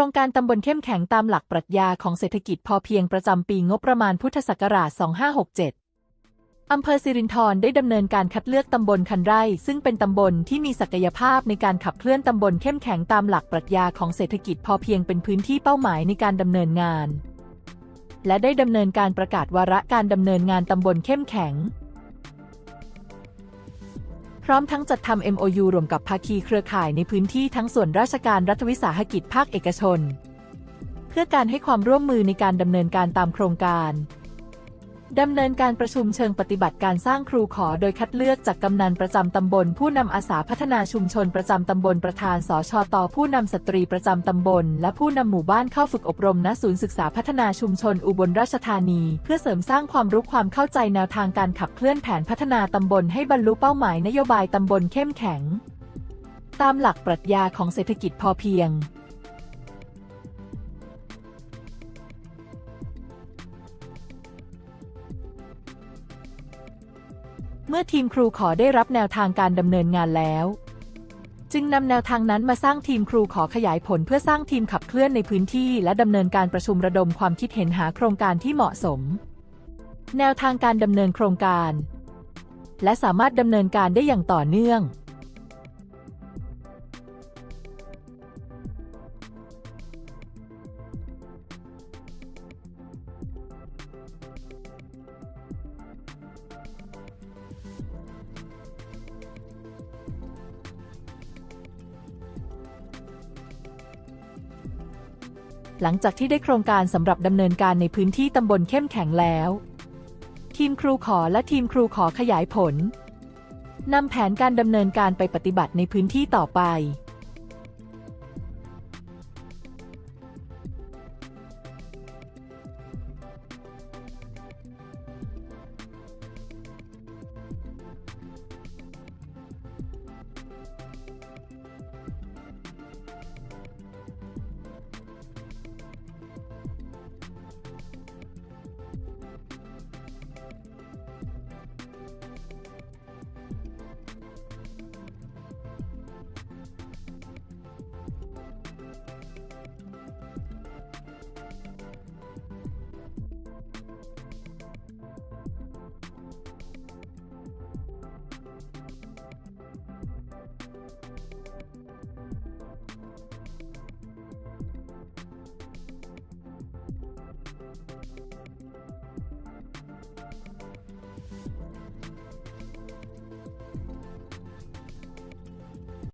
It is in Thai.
ครงการตำบลเข้มแข็งตามหลักปรัชญาของเศรษฐกิจพอเพียงประจำปีงบประมาณพุทธศักราช 2567อำเภอสิรินธรได้ดำเนินการคัดเลือกตำบลคันไร่ ซึ่งเป็นตำบลที่มีศักยภาพในการขับเคลื่อนตำบลเข้มแข็งตามหลักปรัชญาของเศรษฐกิจพอเพียงเป็นพื้นที่เป้าหมายในการดำเนินงาน และได้ดำเนินการประกาศวาระการดำเนินงานตำบลเข้มแข็ง ร้อมทั้งจัดทำ MOU รวมกับภาคีเครือข่ายในพื้นที่ทั้งส่วนราชการรัฐวิสาหกิจภาคเอกชน เพื่อการให้ความร่วมมือในการดำเนินการตามโครงการ ดำเนินการประชุมเชิงปฏิบัติการสร้างครูขอโดยคัดเลือกจากกำนันประจำตำบล ผู้นำอาสาพัฒนาชุมชนประจำตำบลประธานสชตผู้นำสตรีประจำตำบล และผู้นำหมู่บ้านเข้าฝึกอบรมณศูนย์ศึกษาพัฒนาชุมชนอุบลราชธานี เพื่อเสริมสร้างความรู้ความเข้าใจแนวทางการขับเคลื่อนแผนพัฒนาตำบลให้บรรลุเป้าหมายนโยบายตำบลเข้มแข็ง ตามหลักปรัชญาของเศรษฐกิจพอเพียง เมื่อทีมครูขอได้รับแนวทางการดำเนินงานแล้ว จึงนำแนวทางนั้นมาสร้างทีมครูขอขยายผลเพื่อสร้างทีมขับเคลื่อนในพื้นที่ และดำเนินการประชุมระดมความคิดเห็นหาโครงการที่เหมาะสม แนวทางการดำเนินโครงการ และสามารถดำเนินการได้อย่างต่อเนื่อง หลังจากที่ได้โครงการสำหรับดำเนินการในพื้นที่ตำบลเข้มแข็งแล้ว ทีมครูขอและทีมครูขอขยายผลนำแผนการดำเนินการไปปฏิบัติในพื้นที่ต่อไป